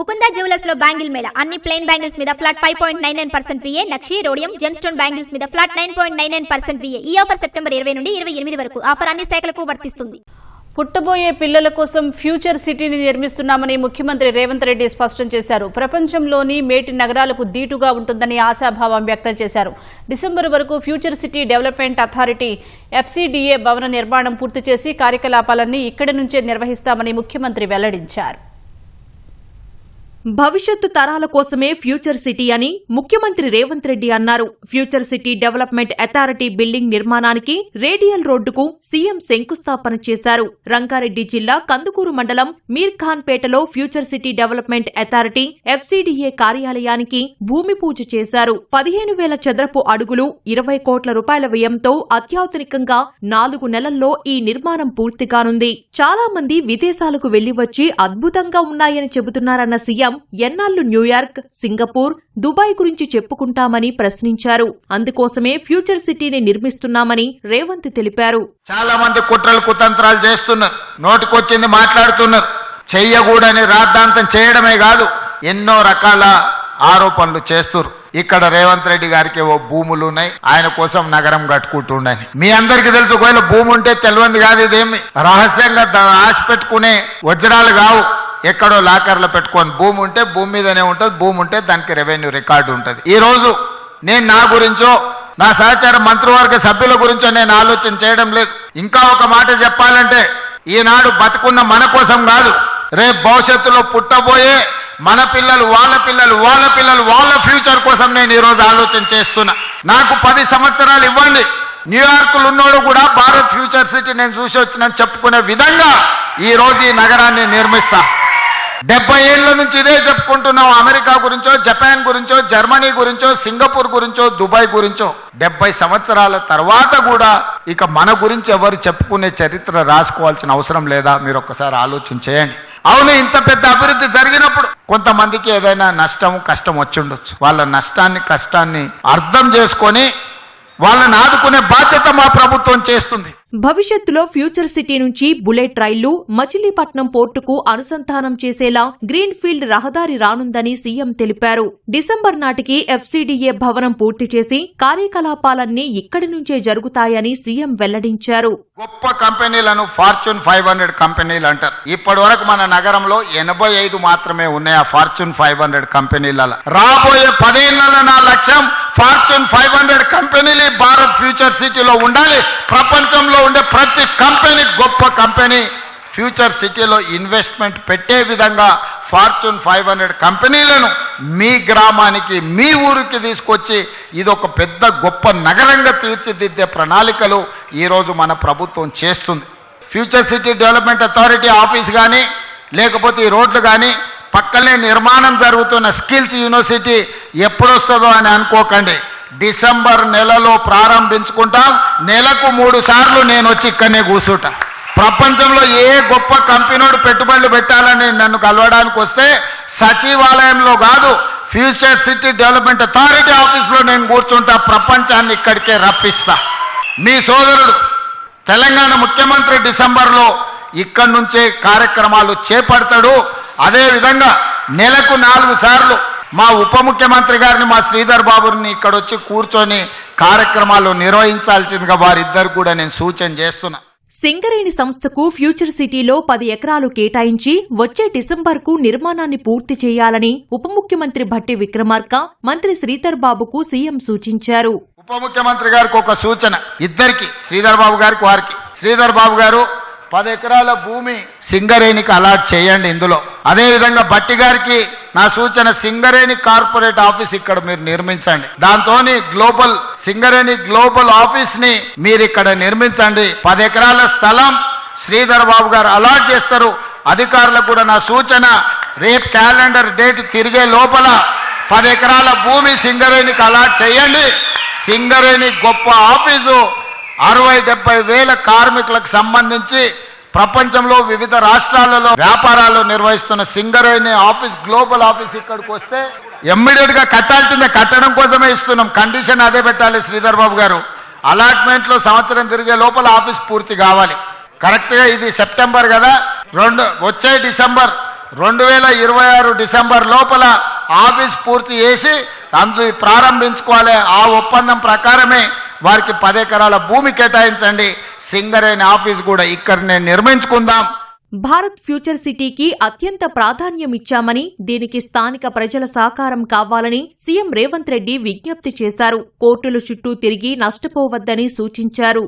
Mukunda జ్యువెలర్స్లో bangle Mela. అన్ని plain bangles మీద flat five point nine nine percent VA నక్షి rhodium gem stone bangles మీద flat nine point nine nine percent VA ఈ offer September ఇరవై నుండి ఇరవై ఎనిమిది వరకు ఆఫర్ అన్ని శాఖలకు వర్తిస్తుంది. పుట్టబోయే పిల్లల కోసం ఫ్యూచర్ సిటీని నిర్మిస్తున్నామని ముఖ్యమంత్రి రేవంత్ రెడ్డి స్పష్టం చేశారు. ప్రపంచంలోని మేటి నగరాలకు దీటుగా ఉంటుందని ఆశాభావం వ్యక్తం చేశారు. డిసెంబర్ వరకు future city development authority FCDA భవన నిర్మాణం పూర్తి చేసి కార్యకలాపాలన్నీ ఇక్కడి నుంచే నిర్వహిస్తామని ముఖ్యమంత్రి వెల్లడించారు. భవిష్యత్తు తరాల కోసమే ఫ్యూచర్ సిటీ అని ముఖ్యమంత్రి రేవంత్ రెడ్డి అన్నారు. Future city development authority building నిర్మాణానికి రేడియల్ రోడ్డుకు సీఎం శంకుస్థాపన చేశారు. రంగారెడ్డి జిల్లా కందుకూరు మండలం మీర్ఖాన్పేటలో future city development authority FCDA కార్యాలయానికి భూమి పూజ చేశారు. పదిహేను వేల చదరపు అడుగులు ఇరవై కోట్ల రూపాయల వ్యయంతో అత్యాధునికంగా నాలుగు నెలల్లో ఈ నిర్మాణం పూర్తికానుంది చాలా మంది విదేశాలకు వెళ్ళి వచ్చి అద్భుతంగా ఉన్నాయని చెబుతున్నారన్న సీఎం ఎన్నాళ్ళు న్యూయార్క్ సింగపూర్ దుబాయ్ గురించి చెప్పుకుంటామని ప్రశ్నించారు. అందుకోసమే ఫ్యూచర్ సిటీని నిర్మిస్తున్నామని రేవంత్ తెలిపారు. చాలా మంది కుట్రలు కుతంత్రాలు చేస్తున్నారు. నోటికొచ్చింది మాట్లాడుతున్నారు. చెయ్యకూడని రాద్ధాంతం చేయడమే కాదు ఎన్నో రకాల ఆరోపణలు చేస్తున్నారు. ఇక్కడ రేవంత్ రెడ్డి గారికి ఓ భూములు ఉన్నాయి. ఆయన కోసం నగరం కట్టుకుంటుండని మీ అందరికీ తెలుసు ఒకవేళ భూమి ఉంటే తెలియంది కాదు ఇదేమి. రహస్యంగా ఆశ పెట్టుకునే వజ్రాలు కావు. ఎక్కడో లాకర్లో పెట్టుకొని భూమి ఉంటే భూమి మీదనే ఉంటుంది భూమి ఉంటే దానికి రెవెన్యూ రికార్డు ఉంటుంది. ఈరోజు నేను నా గురించో నా సహచార మంత్రివర్గ సభ్యుల గురించో నేను ఆలోచన చేయడం లేదు. ఇంకా ఒక మాట చెప్పాలంటే ఈనాడు బతుకున్న మన కోసం కాదు రేపు భవిష్యత్తులో పుట్టబోయే మన పిల్లలు వాళ్ళ పిల్లలు వాళ్ళ పిల్లలు వాళ్ళ ఫ్యూచర్ కోసం నేను ఈరోజు ఆలోచన చేస్తున్నా. నాకు పది సంవత్సరాలు ఇవ్వండి. న్యూయార్క్లో ఉన్నోడు కూడా భారత్ ఫ్యూచర్ సిటీ నేను చూసి వచ్చినని చెప్పుకునే విధంగా ఈ రోజు ఈ నగరాన్ని నిర్మిస్తా. డెబ్బై ఏళ్ళ నుంచి ఇదే చెప్పుకుంటున్నాం. అమెరికా గురించో జపాన్ గురించో జర్మనీ గురించో సింగపూర్ గురించో దుబాయ్ గురించో. డెబ్బై సంవత్సరాల తర్వాత కూడా ఇక మన గురించి ఎవరు చెప్పుకునే చరిత్ర రాసుకోవాల్సిన అవసరం లేదా? మీరు ఒక్కసారి ఆలోచన చేయండి. అవును ఇంత పెద్ద అభివృద్ధి జరిగినప్పుడు కొంతమందికి ఏదైనా నష్టం కష్టం వచ్చుండొచ్చు. వాళ్ళ నష్టాన్ని కష్టాన్ని అర్థం చేసుకొని వాళ్ళని ఆదుకునే బాధ్యత మా ప్రభుత్వం చేస్తుంది. భవిష్యత్తులో ఫ్యూచర్ సిటీ నుంచి బుల్లెట్ రైళ్ళు మచిలీపట్నం పోర్టుకు అనుసంధానం చేసేలా గ్రీన్ ఫీల్డ్ రహదారి రానుందని సీఎం తెలిపారు. డిసెంబర్ నాటికి ఎఫ్సీడీఏ భవనం పూర్తి చేసి కార్యకలాపాలన్నీ ఇక్కడి నుంచే జరుగుతాయని సీఎం వెల్లడించారు. గొప్ప కంపెనీలను ఫార్చ్యూన్ ఫైవ్ హండ్రెడ్ కంపెనీలు అంటారు. ఇప్పటి వరకు మన నగరంలో ఎనభై ఐదు మాత్రమే ఉన్నాయి ఆ ఫార్చ్యూన్ ఫైవ్ హండ్రెడ్ కంపెనీలలో. రాబోయే పదేళ్ళలో నా లక్ష్యం ఫార్చ్యూన్ ఫైవ్ హండ్రెడ్ కంపెనీలు భారత్ ఫ్యూచర్ సిటీలో ఉండాలి. ప్రపంచంలో ఉండే ప్రతి కంపెనీ గొప్ప కంపెనీ ఫ్యూచర్ సిటీలో ఇన్వెస్ట్మెంట్ పెట్టే విధంగా ఫార్చ్యూన్ ఫైవ్ హండ్రెడ్ కంపెనీలను మీ గ్రామానికి మీ ఊరికి తీసుకొచ్చి ఇది ఒక పెద్ద గొప్ప నగరంగా తీర్చిదిద్దే ప్రణాళికలు ఈరోజు మన ప్రభుత్వం చేస్తుంది. Future city development authority office కానీ లేకపోతే ఈ రోడ్లు కానీ పక్కనే నిర్మాణం జరుగుతున్న స్కిల్స్ యూనివర్సిటీ ఎప్పుడొస్తుందో అని అనుకోకండి. డిసెంబర్ నెలలో ప్రారంభించుకుంటాం. నెలకు మూడు సార్లు నేను వచ్చి ఇక్కడనే కూర్చుంటా. ప్రపంచంలో ఏ గొప్ప కంపెనీడు పెట్టుబడులు పెట్టాలని నన్ను కలవడానికి వస్తే సచివాలయంలో కాదు ఫ్యూచర్ సిటీ డెవలప్మెంట్ అథారిటీ ఆఫీస్లో నేను కూర్చుంటా. ప్రపంచాన్ని ఇక్కడికే రప్పిస్తా. మీ సోదరుడు తెలంగాణ ముఖ్యమంత్రి డిసెంబర్లో ఇక్కడి నుంచే కార్యక్రమాలు చేపడతాడు. అదేవిధంగా నెలకు నాలుగు సార్లు మా ఉప ముఖ్యమంత్రి గారిని మా శ్రీధర్ బాబుని ఇక్కడ వచ్చి కూర్చొని కార్యక్రమాలు నిర్వహించాల్సిందిగా వారిద్దరు కూడా నేను సూచన చేస్తున్నా. సింగరేణి సంస్థకు ఫ్యూచర్ సిటీలో పది ఎకరాలు కేటాయించి వచ్చే డిసెంబర్కు నిర్మాణాన్ని పూర్తి చేయాలని ఉప ముఖ్యమంత్రి భట్టి విక్రమార్క మంత్రి శ్రీధర్ బాబుకు సీఎం సూచించారు. ఉప ముఖ్యమంత్రి గారికి ఒక సూచన. ఇద్దరికి శ్రీధర్ బాబు గారికి వారికి. శ్రీధర్ బాబు గారు పది ఎకరాల భూమి సింగరేణికి అలాట్ చేయండి ఇందులో. అదే విధంగా బట్టి గారికి నా సూచన సింగరేణి కార్పొరేట్ ఆఫీస్ ఇక్కడ మీరు నిర్మించండి. దాంతో గ్లోబల్ సింగరేణి గ్లోబల్ ఆఫీస్ని మీరు ఇక్కడ నిర్మించండి. పది ఎకరాల స్థలం శ్రీధర్ బాబు గారు అలాట్ చేస్తారు. అధికారులకు కూడా నా సూచన రేపు క్యాలెండర్ డేట్ తిరిగే లోపల పది ఎకరాల భూమి సింగరేణికి అలాట్ చేయండి. సింగరేణి గొప్ప ఆఫీసు. అరవై డెబ్బై వేల కార్మికులకు సంబంధించి ప్రపంచంలో వివిధ రాష్ట్రాలలో వ్యాపారాలు నిర్వహిస్తున్న సింగరేణి ఆఫీస్ గ్లోబల్ ఆఫీస్ ఇక్కడికి వస్తే ఎమ్మిడియట్గా కట్టాల్సిందే కట్టడం కోసమే ఇస్తున్నాం. కండిషన్ అదే పెట్టాలి శ్రీధర్ బాబు గారు. అలాట్మెంట్లో సంవత్సరం తిరిగే లోపల ఆఫీస్ పూర్తి కావాలి. కరెక్ట్గా ఇది సెప్టెంబర్ కదా. రెండు వచ్చే డిసెంబర్ రెండు వేల ఇరవై ఆరు డిసెంబర్ లోపల ఆఫీస్ పూర్తి చేసి అందు ప్రారంభించుకోవాలి. ఆ ఒప్పందం ప్రకారమే వారికి పదెకరాల భూమి కేటాయించండి. సింగరేణి ఆఫీస్ కూడా ఇక్కడనే నిర్మించుకుందాం. భారత్ ఫ్యూచర్ సిటీకి అత్యంత ప్రాధాన్యం ఇచ్చామని దీనికి స్థానిక ప్రజల సహకారం కావాలని సీఎం రేవంత్ రెడ్డి విజ్ఞప్తి చేశారు. కోర్టుల చుట్టూ తిరిగి నష్టపోవద్దని సూచించారు.